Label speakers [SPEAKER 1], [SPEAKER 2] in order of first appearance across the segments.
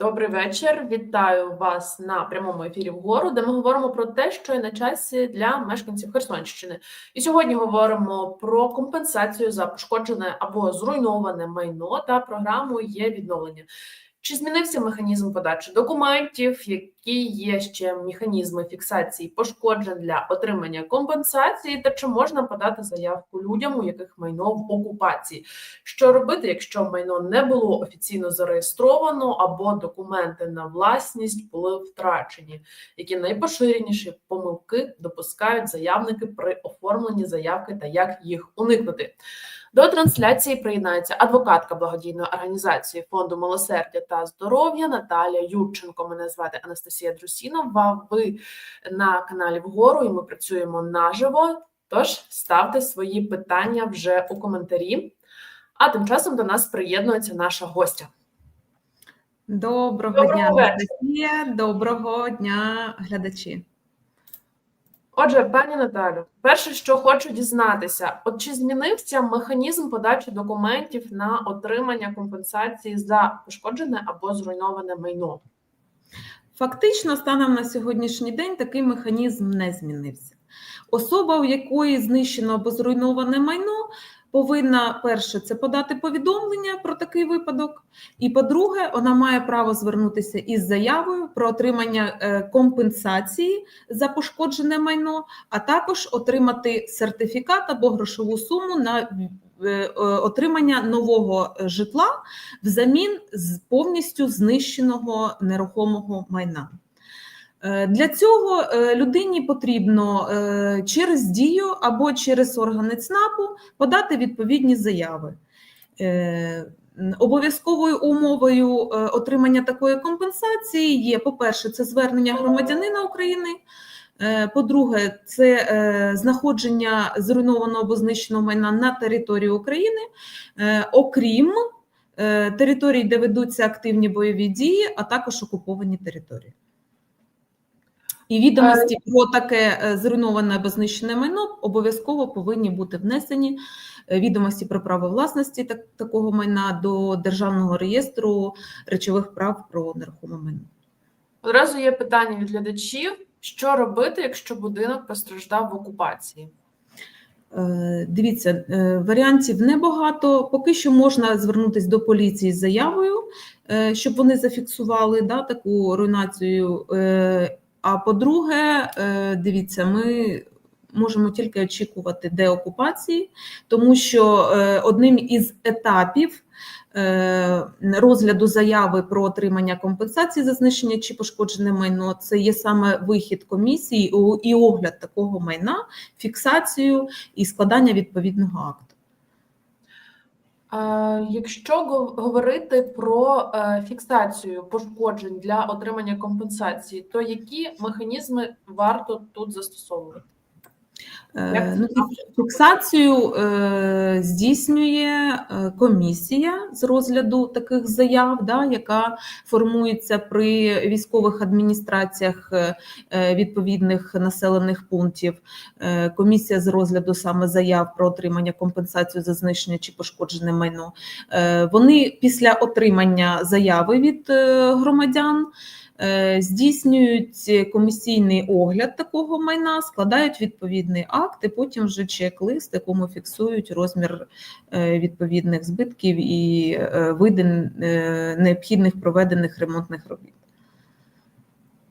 [SPEAKER 1] Добрий вечір. Вітаю вас на прямому ефірі вгору, де ми говоримо про те, що є на часі для мешканців Херсонщини. І сьогодні говоримо про компенсацію за пошкоджене або зруйноване майно та програму є відновлення. Чи змінився механізм подачі документів? Які є ще механізми фіксації пошкоджень для отримання компенсації? Та чи можна подати заявку людям, у яких майно в окупації? Що робити, якщо майно не було офіційно зареєстровано або документи на власність були втрачені? Які найпоширеніші помилки допускають заявники при оформленні заявки та як їх уникнути? До трансляції приєднається адвокатка благодійної організації фонду милосердя та здоров'я Наталія Юрченко. Мене звати Анастасія Друсінова. Ви на каналі Вгору, і ми працюємо наживо. Тож ставте свої питання вже у коментарі. А тим часом до нас приєднується наша гостя.
[SPEAKER 2] Доброго,
[SPEAKER 1] Доброго
[SPEAKER 2] дня. Анастасія. Доброго дня, глядачі.
[SPEAKER 1] Отже, пані Наталю, перше, що хочу дізнатися, от чи змінився механізм подачі документів на отримання компенсації за пошкоджене або зруйноване майно?
[SPEAKER 2] Фактично, станом на сьогоднішній день такий механізм не змінився. Особа, у якої знищено або зруйноване майно, повинна перше це подати повідомлення про такий випадок. І по-друге, вона має право звернутися із заявою про отримання е, компенсації за пошкоджене майно, а також отримати сертифікат або грошову суму на е, отримання нового е, житла взамін з повністю знищеного нерухомого майна. Е, Для цього е, людині потрібно е, через дію або через органи ЦНАПу подати відповідні заяви. Обов'язковою умовою отримання такої компенсації є, по-перше, це звернення громадянина України. По-друге, це знаходження зруйнованого або знищеного майна на території України, окрім територій, де ведуться активні бойові дії, а також окуповані території. І відомості про таке е, зруйноване або знищене майно обов'язково повинні бути внесені е, відомості про право власності так, такого майна до Державного реєстру речових прав про нерухоме майно.
[SPEAKER 1] Одразу є питання від глядачів: що робити, якщо будинок постраждав в окупації?
[SPEAKER 2] Е, Дивіться, е, варіантів небагато. Поки що можна звернутися до поліції з заявою, е, щоб вони зафіксували да, таку руйнацію. А по-друге, е, дивіться, ми можемо тільки очікувати деокупації, тому що е, одним із етапів е, розгляду заяви про отримання компенсації за знищення чи пошкоджене майно це є саме вихід комісії і огляд такого майна, фіксацію і складання відповідного акту.
[SPEAKER 1] Е, Якщо го- говорити про е, фіксацію пошкоджень для отримання компенсації, то які механізми варто тут застосовувати?
[SPEAKER 2] Фіксацію е, здійснює е, комісія з розгляду таких заяв, да, яка формується при військових адміністраціях е, е, відповідних населених пунктів. Е, Комісія з розгляду саме заяв про отримання компенсації за знищення чи пошкоджене майно. Е, Вони після отримання заяви від е, громадян. Е, Здійснюють комісійний огляд такого майна, складають відповідний акт, і потім вже чек-лист, якому фіксують розмір е, відповідних збитків і е, види необхідних проведених ремонтних робіт.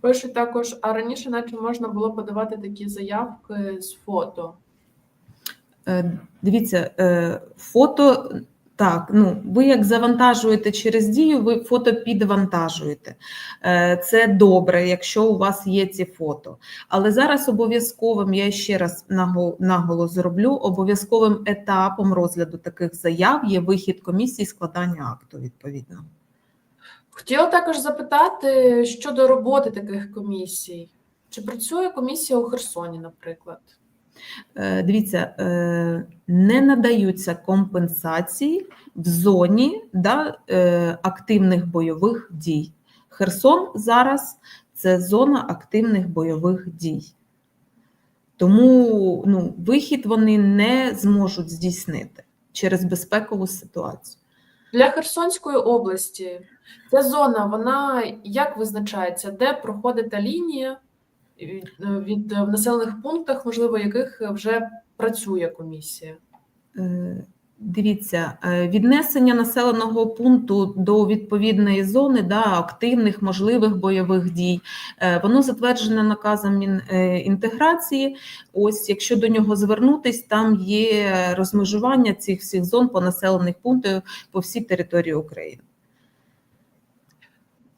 [SPEAKER 1] Пишуть також, а раніше, наче можна було подавати такі заявки з фото.
[SPEAKER 2] Дивіться, фото. Так, ну ви як завантажуєте через дію, ви фото підвантажуєте. Е, Це добре, якщо у вас є ці фото. Але зараз обов'язковим, я ще раз наголос зроблю, обов'язковим етапом розгляду таких заяв є вихід комісії складання акту відповідно.
[SPEAKER 1] Хотіла також запитати щодо роботи таких комісій. Чи працює комісія у Херсоні, наприклад?
[SPEAKER 2] Е, Дивіться, е, не надаються компенсації в зоні да, е, активних бойових дій. Херсон зараз це зона активних бойових дій. Тому ну, вихід вони не зможуть здійснити через безпекову ситуацію.
[SPEAKER 1] Для Херсонської області ця зона, вона як визначається, де проходить та лінія від, від в населених пунктах, можливо, яких вже працює комісія?
[SPEAKER 2] Е, Дивіться, е, віднесення населеного пункту до відповідної зони да, активних можливих бойових дій, е, воно затверджене наказом Мінінтеграції. Ось, якщо до нього звернутись, там є розмежування цих всіх зон по населених пунктах по всій території України.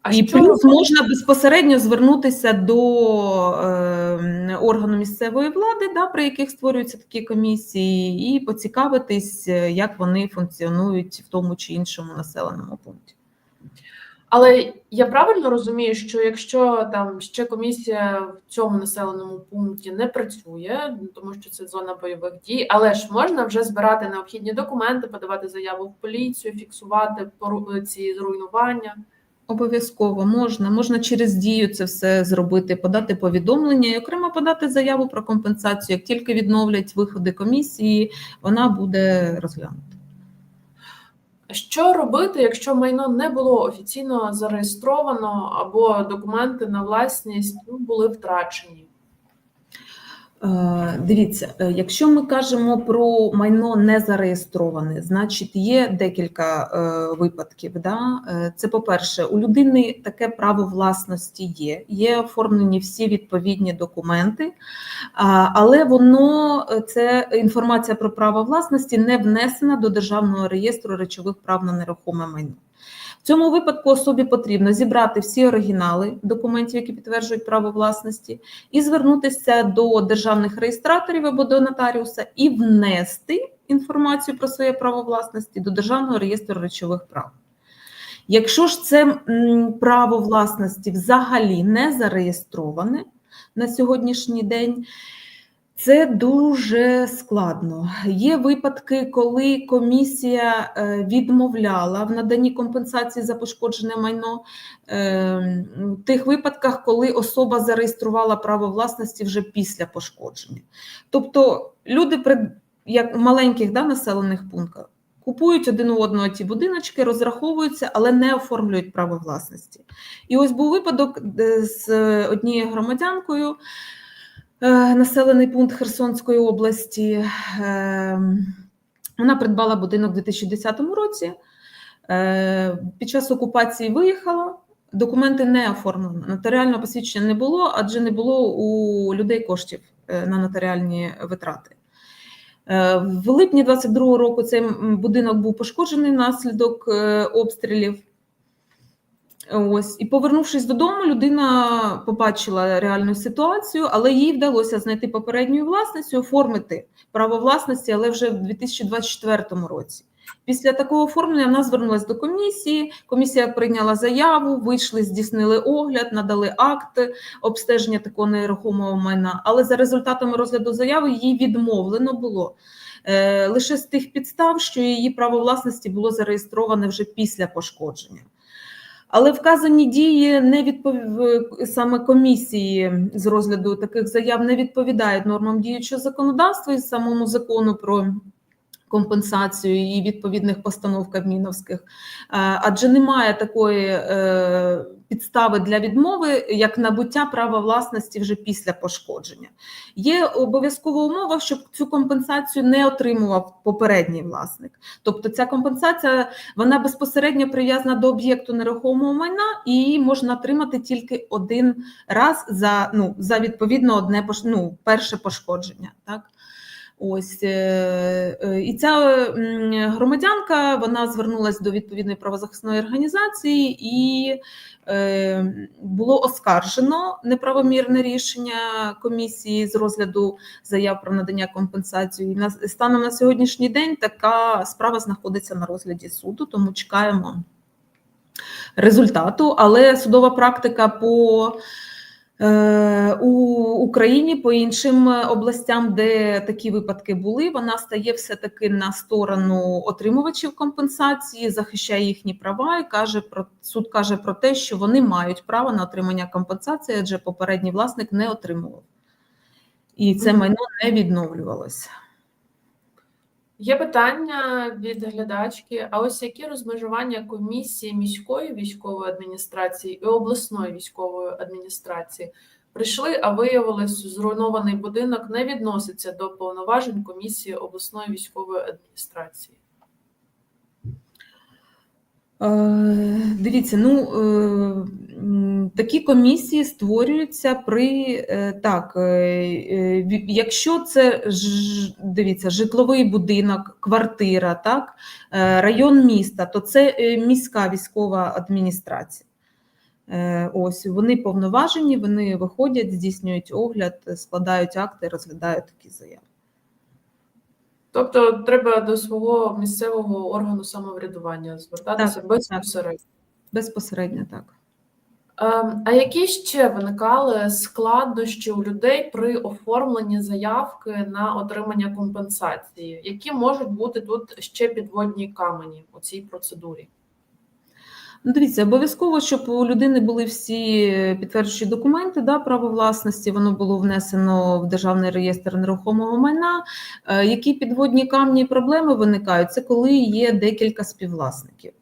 [SPEAKER 1] А
[SPEAKER 2] І
[SPEAKER 1] що
[SPEAKER 2] плюс
[SPEAKER 1] робити?
[SPEAKER 2] можна безпосередньо звернутися до е, органу місцевої влади, да, при яких створюються такі комісії, і поцікавитись, е, як вони функціонують в тому чи іншому населеному пункті.
[SPEAKER 1] Але я правильно розумію, що якщо там ще комісія в цьому населеному пункті не працює, тому що це зона бойових дій, але ж можна вже збирати необхідні документи, подавати заяву в поліцію, фіксувати ці зруйнування.
[SPEAKER 2] Обов'язково можна, можна через дію це все зробити, подати повідомлення і окремо подати заяву про компенсацію. Як тільки відновлять виходи комісії, вона буде розглянута.
[SPEAKER 1] Що робити, якщо майно не було офіційно зареєстровано або документи на власність ну, були втрачені?
[SPEAKER 2] Е, Дивіться, е, якщо ми кажемо про майно не зареєстроване, значить є декілька е, випадків. Да? Це, по-перше, у людини таке право власності є, є оформлені всі відповідні документи, але воно це інформація про право власності не внесена до державного реєстру речових прав на нерухоме майно. В цьому випадку особі потрібно зібрати всі оригінали документів, які підтверджують право власності, і звернутися до державних реєстраторів або до нотаріуса і внести інформацію про своє право власності до державного реєстру речових прав. Якщо ж це право власності взагалі не зареєстроване на сьогоднішній день, це дуже складно. Є випадки, коли комісія е, відмовляла в наданні компенсації за пошкоджене майно е, в тих випадках, коли особа зареєструвала право власності вже після пошкодження. Тобто люди при як маленьких да, населених пунктах купують один у одного ті будиночки, розраховуються, але не оформлюють право власності. І ось був випадок з е, однією громадянкою. Е, населений пункт Херсонської області. Е, Вона придбала будинок у 2010 році. Е, Під час окупації виїхала, документи не оформлено. Нотаріального посвідчення не було, адже не було у людей коштів на нотаріальні витрати. В липні 22-го року цей будинок був пошкоджений внаслідок обстрілів. Ось і повернувшись додому, людина побачила реальну ситуацію, але їй вдалося знайти попередньою власністю, оформити право власності, але вже в 2024 році. Після такого оформлення вона звернулася до комісії. Комісія прийняла заяву, вийшли, здійснили огляд, надали акт обстеження такого нерухомого майна. Але за результатами розгляду заяви їй відмовлено було е, лише з тих підстав, що її право власності було зареєстроване вже після пошкодження. Але вказані дії не відпов... саме комісії з розгляду таких заяв не відповідають нормам діючого законодавства і самому закону про компенсацію і відповідних постанов Кабміновських, Е, адже немає такої е, підстави для відмови, як набуття права власності вже після пошкодження. Є обов'язкова умова, щоб цю компенсацію не отримував попередній власник. Тобто ця компенсація вона безпосередньо прив'язана до об'єкту нерухомого майна і її можна отримати тільки один раз за, ну, за відповідно одне ну, перше пошкодження. Так? Ось е, е, і ця громадянка вона звернулася до відповідної правозахисної організації, і е, було оскаржено неправомірне рішення комісії з розгляду заяв про надання компенсації. Станом на сьогоднішній день така справа знаходиться на розгляді суду, тому чекаємо результату. Але судова практика по У Україні по іншим областям, де такі випадки були, вона стає все таки на сторону отримувачів компенсації, захищає їхні права і каже про суд каже про те, що вони мають право на отримання компенсації, адже попередній власник не отримував, і це майно не відновлювалося.
[SPEAKER 1] Є питання від глядачки. А ось які розмежування комісії міської військової адміністрації і обласної військової адміністрації прийшли, а виявилось, зруйнований будинок не відноситься до повноважень комісії обласної військової адміністрації.
[SPEAKER 2] Е, Дивіться, ну е, такі комісії створюються при е, так, якщо це дивіться, житловий будинок, квартира, так, район міста, то це міська військова адміністрація. Е, Ось вони повноважені, вони виходять, здійснюють огляд, складають акти, розглядають такі заяви.
[SPEAKER 1] Тобто треба до свого місцевого органу самоврядування звертатися
[SPEAKER 2] Так,
[SPEAKER 1] безпосередньо.
[SPEAKER 2] Безпосередньо так.
[SPEAKER 1] Ем, А які ще виникали складнощі у людей при оформленні заявки на отримання компенсації? Які можуть бути тут ще підводні камені у цій процедурі?
[SPEAKER 2] Ну, дивіться, обов'язково, щоб у людини були всі підтверджуючі документи, да, право власності, воно було внесено в Державний реєстр нерухомого майна. Е, Які підводні камні і проблеми виникають? Це коли є декілька співвласників.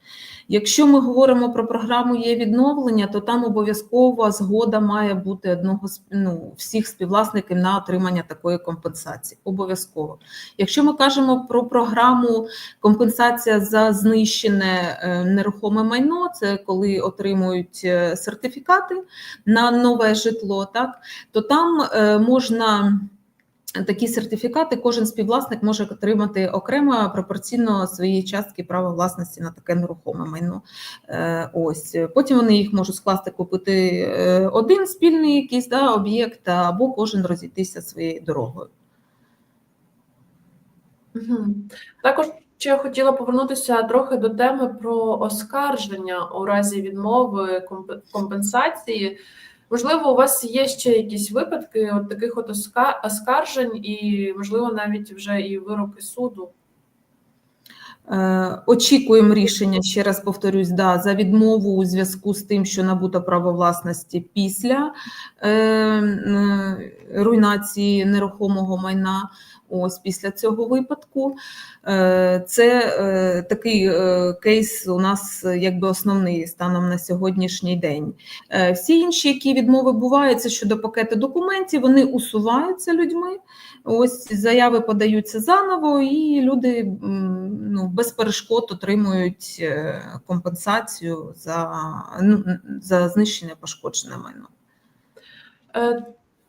[SPEAKER 2] Якщо ми говоримо про програму є відновлення, то там обов'язково згода має бути одного ну, всіх співвласників на отримання такої компенсації. Обов'язково. Якщо ми кажемо про програму компенсація за знищене е, нерухоме майно, це коли отримують е, сертифікати на нове житло, так то там е, можна. Такі сертифікати кожен співвласник може отримати окремо пропорційно своєї частки права власності на таке нерухоме майно. Е, Ось потім вони їх можуть скласти, купити е, один спільний якийсь да, об'єкт, або кожен розійтися своєю дорогою.
[SPEAKER 1] Також ще хотіла повернутися трохи до теми про оскарження у разі відмови комп- компенсації. Можливо, у вас є ще якісь випадки от таких от оска- оскаржень, і можливо навіть вже і вироки суду.
[SPEAKER 2] Е, Очікуємо рішення, ще раз повторюсь, да, за відмову у зв'язку з тим, що набуто право власності після е, е, руйнації нерухомого майна. Ось після цього випадку. Е, Це е, такий е, кейс у нас якби основний станом на сьогоднішній день. Всі інші, які відмови бувають, це щодо пакету документів, вони усуваються людьми. Ось заяви подаються заново, і люди ну, без перешкод отримують компенсацію за, за знищене пошкоджене майно.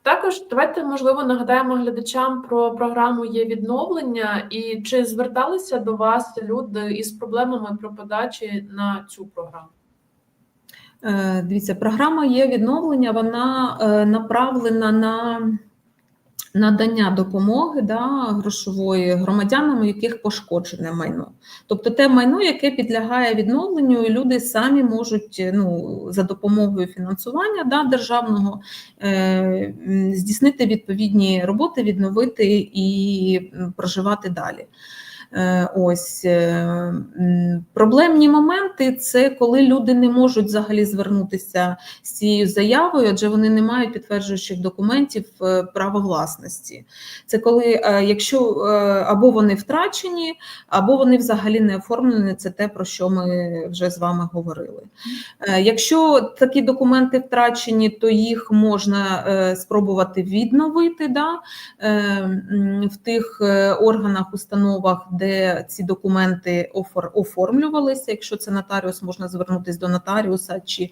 [SPEAKER 1] Також давайте можливо нагадаємо глядачам про програму є відновлення і чи зверталися до вас люди із проблемами про подачі на цю програму?
[SPEAKER 2] Е, Дивіться, програма є відновлення, вона е, направлена на надання допомоги да, грошової громадянам, у яких пошкоджене майно. Тобто те майно, яке підлягає відновленню, і люди самі можуть ну, за допомогою фінансування да, державного е, здійснити відповідні роботи, відновити і проживати далі. Е, Ось е, проблемні моменти це коли люди не можуть взагалі звернутися з цією заявою, адже вони не мають підтверджуючих документів е, права власності. Це коли, якщо або вони втрачені, або вони взагалі не оформлені. Це те, про що ми вже з вами говорили. Якщо такі документи втрачені, то їх можна спробувати відновити да, в тих органах, установах, де ці документи оформлювалися. Якщо це нотаріус, можна звернутися до нотаріуса чи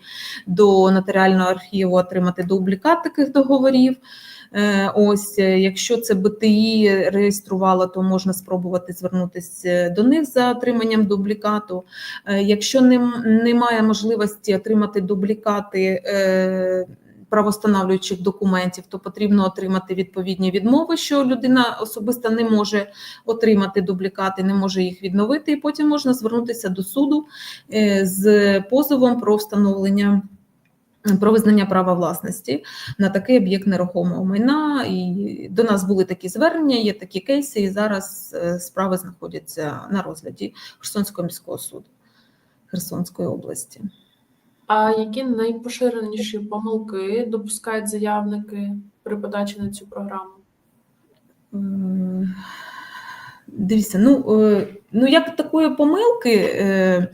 [SPEAKER 2] до нотаріального архіву, отримати дублікат таких договорів. Е, Ось, е, якщо це БТІ реєструвало, то можна спробувати звернутися до них за отриманням дублікату. Е, Якщо немає можливості отримати дублікати е, правостановлюючих документів, то потрібно отримати відповідні відмови, що людина особисто не може отримати дублікати, не може їх відновити, і потім можна звернутися до суду е, з позовом про встановлення. Про визнання права власності на такий об'єкт нерухомого майна, і до нас були такі звернення, є такі кейси, і зараз е, справи знаходяться на розгляді Херсонського міського суду Херсонської області.
[SPEAKER 1] А які найпоширеніші помилки допускають заявники при подачі на цю програму?
[SPEAKER 2] Дивіться, ну, е, ну як такої помилки, е,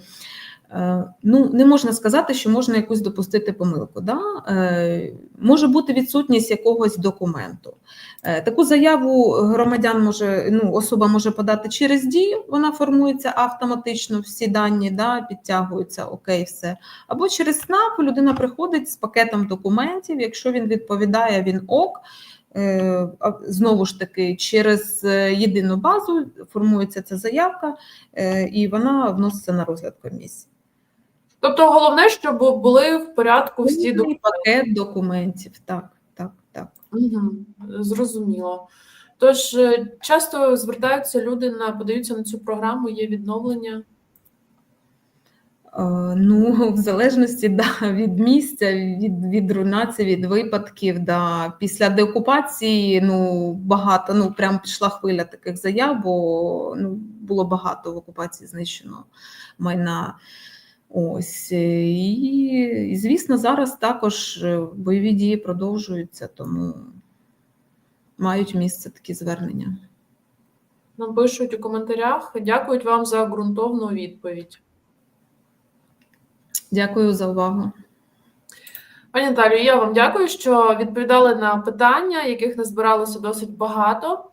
[SPEAKER 2] ну не можна сказати, що можна якусь допустити помилку. Да? Е, Може бути відсутність якогось документу. Е, Таку заяву громадян може, ну, особа може подати через дію, вона формується автоматично, всі дані да, підтягуються, окей, все. Або через СНАП людина приходить з пакетом документів, якщо він відповідає, він ок. Е, Знову ж таки, через е, єдину базу формується ця заявка, е, і вона вноситься на розгляд комісії.
[SPEAKER 1] Тобто, головне, щоб були в порядку всі документи.
[SPEAKER 2] пакет документів. Так, так, так.
[SPEAKER 1] Угу, зрозуміло. Тож е, часто звертаються люди на подаються на цю програму, є відновлення.
[SPEAKER 2] Е, Ну, в залежності да, від місця, від, від руйнації, від випадків. Да. Після деокупації ну, багато, ну прям пішла хвиля таких заяв, бо ну, було багато в окупації знищено майна. Ось е, і, і звісно, зараз також е, бойові дії продовжуються, тому мають місце такі звернення.
[SPEAKER 1] Нам пишуть у коментарях. Дякують вам за ґрунтовну відповідь.
[SPEAKER 2] Дякую за увагу.
[SPEAKER 1] Пані Наталію, я вам дякую, що відповідали на питання, яких назбиралося досить багато.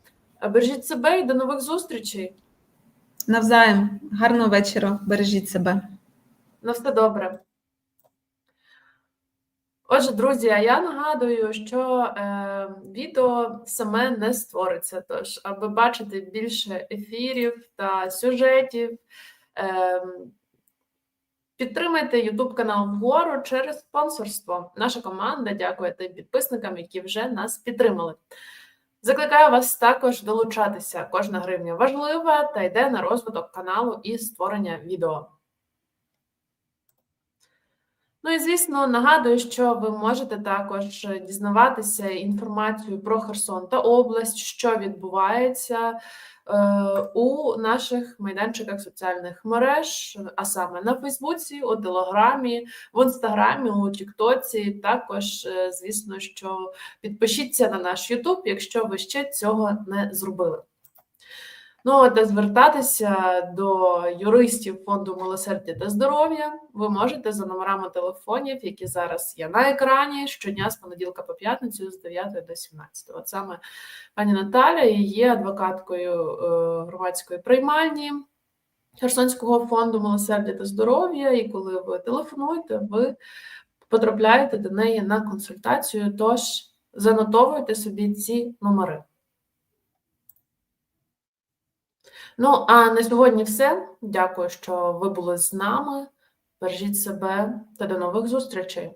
[SPEAKER 1] Бережіть себе і до нових зустрічей.
[SPEAKER 2] Навзаєм, гарного вечора, бережіть себе.
[SPEAKER 1] На все добре. Отже, друзі, я нагадую, що е, відео саме не створиться. Тож, аби бачити більше ефірів та сюжетів, е, підтримайте YouTube канал вгору через спонсорство. Наша команда дякує тим підписникам, які вже нас підтримали. Закликаю вас також долучатися. Кожна гривня важлива та йде на розвиток каналу і створення відео. Ну і звісно, нагадую, що ви можете також дізнаватися інформацію про Херсон та область, що відбувається е, у наших майданчиках соціальних мереж, а саме на Фейсбуці, у Телеграмі, в Інстаграмі, у Тіктоці. Також, е, звісно, що підпишіться на наш Ютуб, якщо ви ще цього не зробили. Ну, та звертатися до юристів фонду милосердя та здоров'я ви можете за номерами телефонів, які зараз є на екрані щодня з понеділка по п'ятницю з 9 до 17. От саме пані Наталя є адвокаткою е, громадської приймальні Херсонського фонду милосердя та здоров'я. І коли ви телефонуєте, ви потрапляєте до неї на консультацію. Тож занотовуйте собі ці номери. Ну, а на сьогодні все. Дякую, що ви були з нами. Бережіть себе та до нових зустрічей.